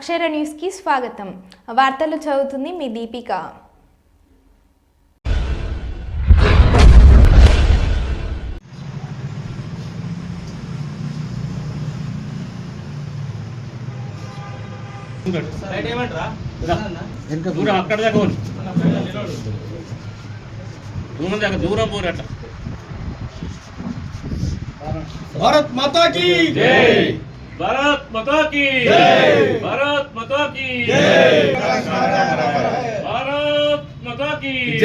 అక్షర న్యూస్కి స్వాగతం. వార్తలు చదువుతుంది మీ దీపిక. దూరం అక్కడ దాకా. దూరం. దాకా దూరం భారత్ మాతా की भारत माता की। भारत माता की। भारत माता की।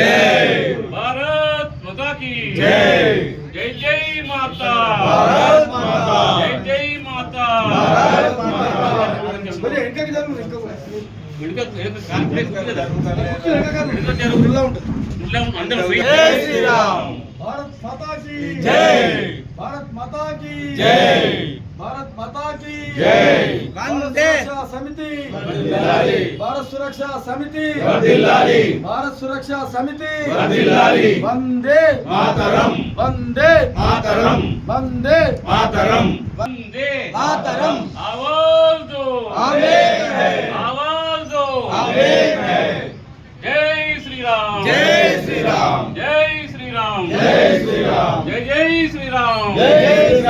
भारत माता की। जय। जय माता। भारत माता। जय जय माता। भारत माता। भारत माता की। जय। భారత్ మాతా की జై. భారత్ మాతా की జై. భారత్ వందే. సురక్షా సమితి వర్ధిల్లాలి. భారత్ సురక్షా సమితి వర్ధిల్లాలి. భారత్ సురక్షా సమితి వర్ధిల్లాలి. వందే మాతరం. వందే మాతరం. వందే మాతరం వందే మాతరం. आवाज दो आमीन है. आवाज दो आमीन है. जय श्री राम जय श्री राम. जय श्री राम जय श्री राम. जय जय श्री राम జై శ్రీరామ్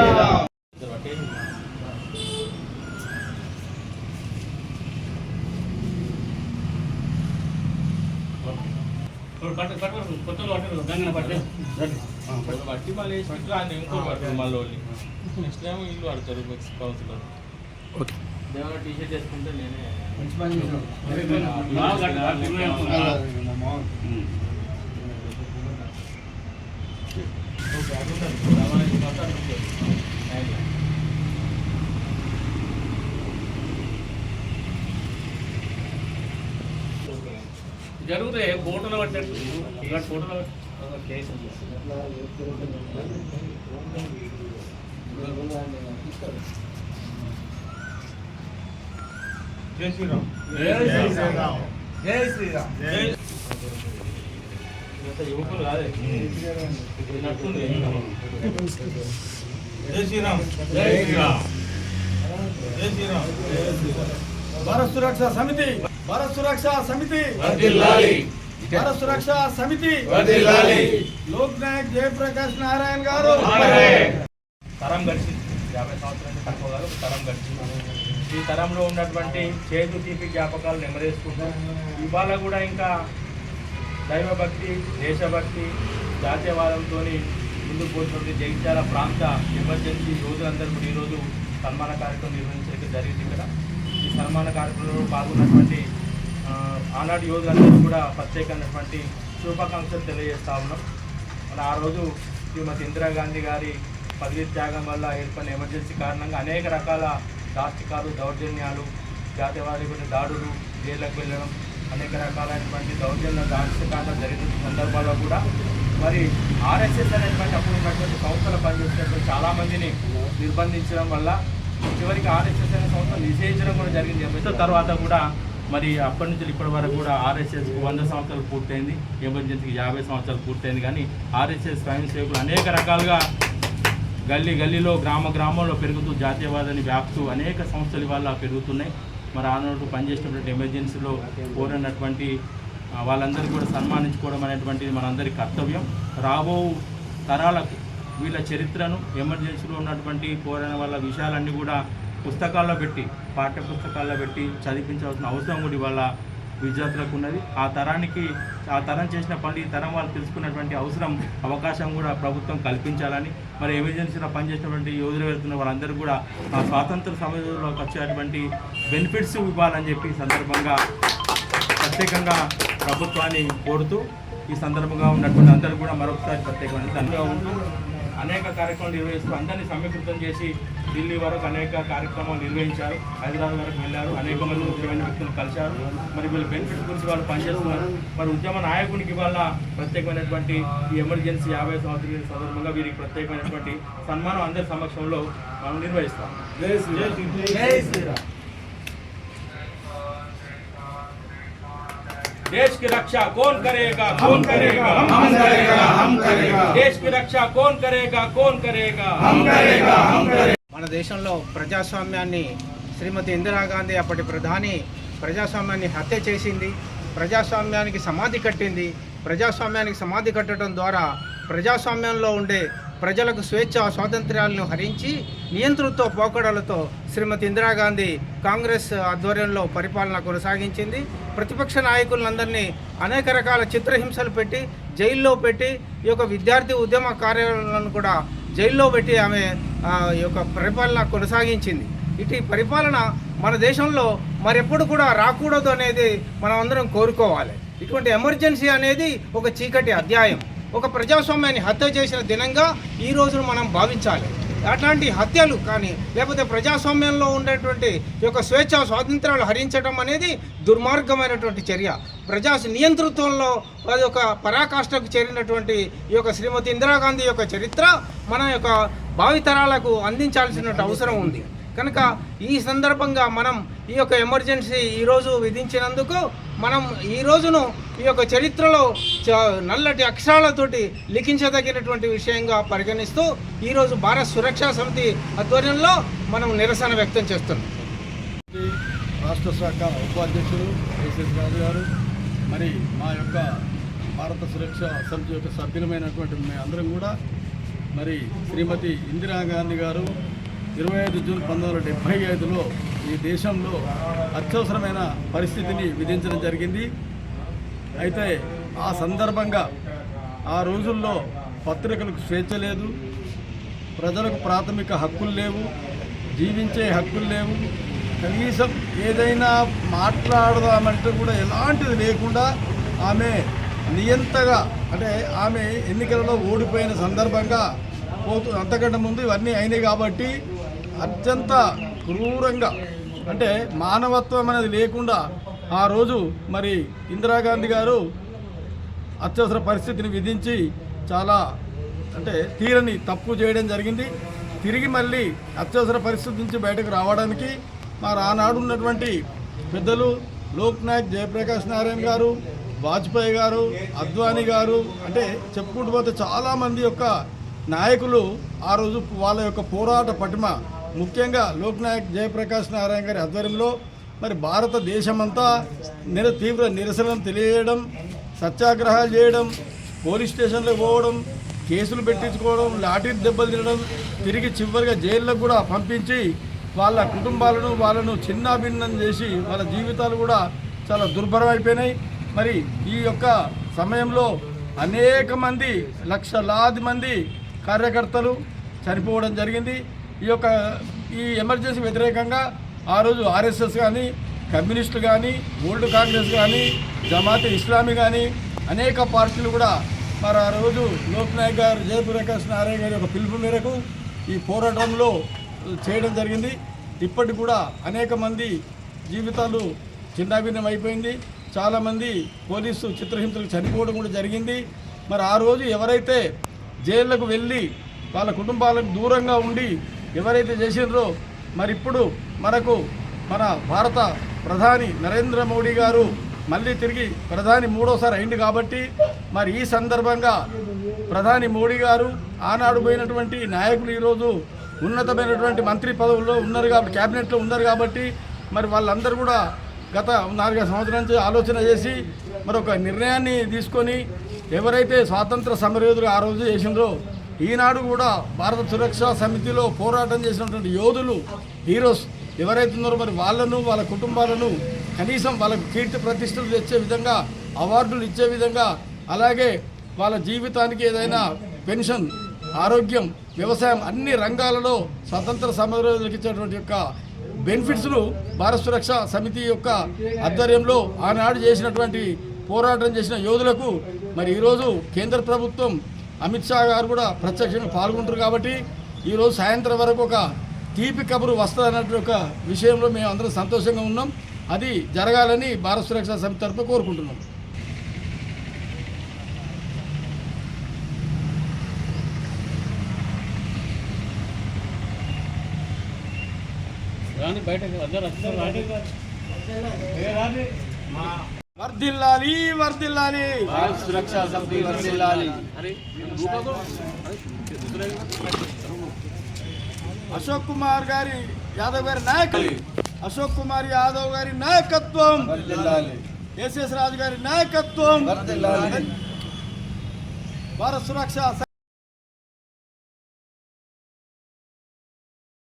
బట్టి మళ్ళీ ఇంకో మళ్ళీ నెక్స్ట్ టైం ఇల్లు పడతారు మిక్స్ కౌన్సిలర్ టీ షర్ట్ వేసుకుంటే నేనే బాగా జరుగుతాయి ఫోటోలు పట్టట్టు. ఇక్కడ ఫోటోలు జై శ్రీరామ్. జై జై శ్రీరామ్. యువకులు కాదే నట్టుంది జై శ్రీరామ్. జై శ్రీరామ్. జై శ్రీరామ్. భారత్ సురక్షా సమితి. భారత్ సురక్షా సమితి. భారత్ సురక్షా సమితి. లోక్ నాయక్ జయప్రకాష్ నారాయణ గారు. తరం గడిచింది యాభై సంవత్సరాలు తక్కువ ఒక తరం గడిచింది ఈ తరంలో ఉన్నటువంటి చేతు తీపి జ్ఞాపకాలు నెమరేసుకుంటూ ఇవాళ కూడా ఇంకా దైవభక్తి దేశభక్తి జాతీయవాదంతో ముందుకు పోతుంది జగిత్యాల ప్రాంత ఎమర్జెన్సీ యోధులందరూ కూడా ఈరోజు సన్మాన కార్యక్రమం నిర్వహించడం జరిగింది ఇక్కడ ఈ సన్మాన కార్యక్రమంలో పాల్గొన్నటువంటి ఆనాటి యోధులందరూ కూడా ప్రత్యేకమైనటువంటి శుభాకాంక్షలు తెలియజేస్తా ఉన్నాం. మన ఆ రోజు శ్రీమతి ఇందిరాగాంధీ గారి పదవి త్యాగం వల్ల ఏర్పడిన ఎమర్జెన్సీ కారణంగా అనేక రకాల దాష్టికాలు దౌర్జన్యాలు జాతీయవాది దాడులు జైళ్ళకు వెళ్ళడం అనేక రకాలైనటువంటి దౌర్జన్య దాష్టికాలు జరిగిన సందర్భాల్లో కూడా మరి ఆర్ఎస్ఎస్ అనేటువంటి అప్పుడు ఉన్నటువంటి సంస్థలు పనిచేసినటువంటి చాలామందిని నిర్బంధించడం వల్ల చివరికి ఆర్ఎస్ఎస్ అనే సంస్థ నిషేధించడం కూడా జరిగింది. తర్వాత కూడా మరి అప్పటి నుంచి ఇప్పటి వరకు కూడా ఆర్ఎస్ఎస్కి వంద సంవత్సరాలు పూర్తయింది ఎమర్జెన్సీకి యాభై సంవత్సరాలు పూర్తయింది. కానీ ఆర్ఎస్ఎస్ స్వయం సేవకులు అనేక రకాలుగా గల్లీ గల్లీలో గ్రామ గ్రామంలో పెరుగుతూ జాతీయవాదాన్ని వ్యాప్తూ అనేక సంస్థలు ఇవాళ పెరుగుతున్నాయి. మరి ఆనాడు పనిచేసినటువంటి ఎమర్జెన్సీలో కోరినటువంటి వాళ్ళందరికీ కూడా సన్మానించుకోవడం అనేటువంటిది మనందరి కర్తవ్యం. రాబో తరాలకు వీళ్ళ చరిత్రను ఎమర్జెన్సీలో ఉన్నటువంటి కోరిన వాళ్ళ విషయాలన్నీ కూడా పుస్తకాల్లో పెట్టి పాఠ్య పుస్తకాల్లో పెట్టి చదివించాల్సిన అవసరం కూడా ఇవాళ విద్యార్థులకు ఉన్నది. ఆ తరానికి ఆ తరం చేసిన పనులు ఈ తరం వాళ్ళు తెలుసుకున్నటువంటి అవసరం అవకాశం కూడా ప్రభుత్వం కల్పించాలని మరి ఎమర్జెన్సీలో పనిచేసినటువంటి యోధులు వెళ్తున్న వాళ్ళందరూ కూడా ఆ స్వాతంత్ర సమయంలోకి వచ్చేటువంటి బెనిఫిట్స్ ఇవ్వాలని చెప్పి సందర్భంగా ప్రత్యేకంగా ప్రభుత్వాన్ని కోరుతూ ఈ సందర్భంగా ఉన్నటువంటి అందరూ కూడా మరొకసారి ప్రత్యేకమైన తండ్రిగా ఉంటూ అనేక కార్యక్రమాలు నిర్వహిస్తూ అందరినీ సమీకృతం చేసి ఢిల్లీ వరకు అనేక కార్యక్రమాలు నిర్వహించారు హైదరాబాద్ వరకు వెళ్ళారు అనేక మంది ముఖ్యమైన వ్యక్తులు కలిశారు మరి వీళ్ళ బెనిఫిట్ గురించి వాళ్ళు పనిచేస్తున్నారు మరి ఉద్యమ నాయకునికి వల్ల ప్రత్యేకమైనటువంటి ఈ ఎమర్జెన్సీ యాభై సంవత్సరాల సందర్భంగా వీరికి ప్రత్యేకమైనటువంటి సన్మానం అందరి సమక్షంలో మనం నిర్వహిస్తాం జై శ్రీరామ్ జై శ్రీరామ్ देश की रक्षा कौन करेगा कौन करेगा हम करेगा हम करेगा देश की रक्षा कौन करेगा कौन करेगा हम करेगा हम करेगा మన దేశంలో ప్రజాస్వామ్యాన్ని శ్రీమతి ఇందిరాగాంధీ అప్పటి ప్రధాని ప్రజాస్వామ్యాన్ని హత్య చేసింది ప్రజాస్వామ్యానికి సమాధి కట్టింది ప్రజాస్వామ్యానికి సమాధి కట్టడం ద్వారా ప్రజాస్వామ్యంలో ఉండే ప్రజలకు స్వేచ్ఛ స్వాతంత్ర్యాలను హరించి నియంతృత్వ పోకడలతో శ్రీమతి ఇందిరాగాంధీ కాంగ్రెస్ ఆధ్వర్యంలో పరిపాలన కొనసాగించింది. ప్రతిపక్ష నాయకులందరినీ అనేక రకాల చిత్రహింసలు పెట్టి జైల్లో పెట్టి ఈ యొక్క విద్యార్థి ఉద్యమ కార్యాలను కూడా జైల్లో పెట్టి ఆమె ఈ యొక్క పరిపాలన కొనసాగించింది. ఇటు పరిపాలన మన దేశంలో మరెప్పుడు కూడా రాకూడదు అనేది మనం అందరం కోరుకోవాలి. ఇటువంటి ఎమర్జెన్సీ అనేది ఒక చీకటి అధ్యాయం. ఒక ప్రజాస్వామ్యాన్ని హత్య చేసిన దినంగా ఈ రోజును మనం భావించాలి. అట్లాంటి హత్యలు కానీ లేకపోతే ప్రజాస్వామ్యంలో ఉండేటువంటి యొక్క స్వేచ్ఛ స్వాతంత్రాలు హరించడం అనేది దుర్మార్గమైనటువంటి చర్య. ప్రజా నియంతృత్వంలో అది ఒక పరాకాష్ఠకు చేరినటువంటి ఈ యొక్క శ్రీమతి ఇందిరాగాంధీ యొక్క చరిత్ర మన యొక్క భావితరాలకు అందించాల్సిన అవసరం ఉంది. కనుక ఈ సందర్భంగా మనం ఈ యొక్క ఎమర్జెన్సీ ఈరోజు విధించినందుకు మనం ఈ రోజును ఈ యొక్క చరిత్రలో చ- నల్లటి అక్షరాలతోటి లిఖించదగినటువంటి విషయంగా పరిగణిస్తూ ఈరోజు భారత సురక్షా సమితి ఆధ్వర్యంలో మనం నిరసన వ్యక్తం చేస్తున్నాం. రాష్ట్ర శాఖ ఉపాధ్యక్షుడు ఎస్ఎస్ రాజు గారు మరి మా యొక్క భారత సురక్ష సమితి యొక్క సభ్యులమైనటువంటి మేము అందరం కూడా మరి శ్రీమతి ఇందిరాగాంధీ గారు ఇరవై ఐదు జూన్ పంతొమ్మిది వందల డెబ్భై ఐదులో ఈ దేశంలో అత్యవసరమైన పరిస్థితిని విధించడం జరిగింది. అయితే ఆ సందర్భంగా ఆ రోజుల్లో పత్రికలకు స్వేచ్ఛ లేదు ప్రజలకు ప్రాథమిక హక్కులు లేవు జీవించే హక్కులు లేవు. కనీసం ఏదైనా మాట్లాడదామంటే కూడా ఎలాంటిది లేకుండా ఆమె నియంతగా అంటే ఆమె ఎన్నికలలో ఓడిపోయిన సందర్భంగా పోతూ అంతకంటే ముందు ఇవన్నీ అయినాయి కాబట్టి అత్యంత క్రూరంగా అంటే మానవత్వం అనేది లేకుండా ఆ రోజు మరి ఇందిరాగాంధీ గారు అత్యవసర పరిస్థితిని విధించి చాలా అంటే తీరని తప్పు చేయడం జరిగింది. తిరిగి మళ్ళీ అత్యవసర పరిస్థితి నుంచి బయటకు రావడానికి మరి ఆనాడు ఉన్నటువంటి పెద్దలు లోక్నాయక్ జయప్రకాష్ నారాయణ గారు వాజ్పేయి గారు అద్వానీ గారు అంటే చెప్పుకుంటూ పోతే చాలామంది యొక్క నాయకులు ఆ రోజు వాళ్ళ యొక్క పోరాట పటిమ ముఖ్యంగా లోక్నాయక్ జయప్రకాష్ నారాయణ గారి ఆధ్వర్యంలో మరి భారతదేశమంతా నిర తీవ్ర నిరసనలు తెలియజేయడం సత్యాగ్రహాలు చేయడం పోలీస్ స్టేషన్లో పోవడం కేసులు పెట్టించుకోవడం లాఠీ దెబ్బలు తినడం తిరిగి చివరిగా జైల్లో కూడా పంపించి వాళ్ళ కుటుంబాలను వాళ్ళను చిన్నాభిన్నం చేసి వాళ్ళ జీవితాలు కూడా చాలా దుర్భరం అయిపోయినాయి మరి ఈ యొక్క సమయంలో అనేక మంది లక్షలాది మంది కార్యకర్తలు చనిపోవడం జరిగింది. ఈ యొక్క ఈ ఎమర్జెన్సీ వ్యతిరేకంగా ఆ రోజు ఆర్ఎస్ఎస్ కానీ కమ్యూనిస్టులు కానీ ఓల్డ్ కాంగ్రెస్ కానీ జమాతే ఇస్లామీ కానీ అనేక పార్టీలు కూడా మరి ఆ రోజు లోక్ నాయక్ గారు జయప్రకాష్ నారాయణ గారి యొక్క పిలుపు మేరకు ఈ పోరాటంలో చేయడం జరిగింది. ఇప్పటికి కూడా అనేక మంది జీవితాలు చిన్నాభిన్నం అయిపోయింది. చాలామంది పోలీసు చిత్రహింసలు చనిపోవడం కూడా జరిగింది. మరి ఆ రోజు ఎవరైతే జైళ్ళకు వెళ్ళి వాళ్ళ కుటుంబాలకు దూరంగా ఉండి ఎవరైతే చేసినారో మరి ఇప్పుడు మనకు మన భారత ప్రధాని నరేంద్ర మోడీ గారు మళ్ళీ తిరిగి ప్రధాని మూడోసారి అయింది కాబట్టి మరి ఈ సందర్భంగా ప్రధాని మోడీ గారు ఆనాడు పోయినటువంటి నాయకులు ఈరోజు ఉన్నతమైనటువంటి మంత్రి పదవుల్లో ఉన్నారు కాబట్టి క్యాబినెట్లో ఉన్నారు కాబట్టి మరి వాళ్ళందరూ కూడా గత నాలుగైదు సంవత్సరాల నుంచి ఆలోచన చేసి మరి ఒక నిర్ణయాన్ని తీసుకొని ఎవరైతే స్వాతంత్ర సమరయోధులు ఆ రోజు చేసిండ్రో ఈనాడు కూడా భారత సురక్షా సమితిలో పోరాటం చేసినటువంటి యోధులు హీరోస్ ఎవరైతే ఉన్నారో మరి వాళ్ళను వాళ్ళ కుటుంబాలను కనీసం వాళ్ళకు కీర్తి ప్రతిష్టలు తెచ్చే విధంగా అవార్డులు ఇచ్చే విధంగా అలాగే వాళ్ళ జీవితానికి ఏదైనా పెన్షన్ ఆరోగ్యం వ్యవసాయం అన్ని రంగాలలో స్వతంత్ర సమరయోధులకు ఇచ్చేటువంటి యొక్క బెనిఫిట్స్ను భారత సురక్ష సమితి యొక్క ఆధ్వర్యంలో ఆనాడు చేసినటువంటి పోరాటం చేసిన యోధులకు మరి ఈరోజు కేంద్ర ప్రభుత్వం అమిత్ షా గారు కూడా ప్రత్యక్షంగా పాల్గొంటారు కాబట్టి ఈరోజు సాయంత్రం వరకు ఒక తీపి కబురు వస్తుందన్నటువంటి ఒక విషయంలో మేము అందరం సంతోషంగా ఉన్నాం. అది జరగాలని భారత సురక్ష సమితి తరఫున కోరుకుంటున్నాం. రాని బయటకు అందరూ వర్ధిల్లాలి వర్ధిల్లాలి. సురక్షా సమితి రూపాయలు అశోక్ కుమార్ గారి యాదవ్ గారి నాయకత్వం. అశోక్ కుమార్ యాదవ్ గారి నాయకత్వం. ఎస్ఎస్ రాజు గారి నాయకత్వం. భారత సురక్ష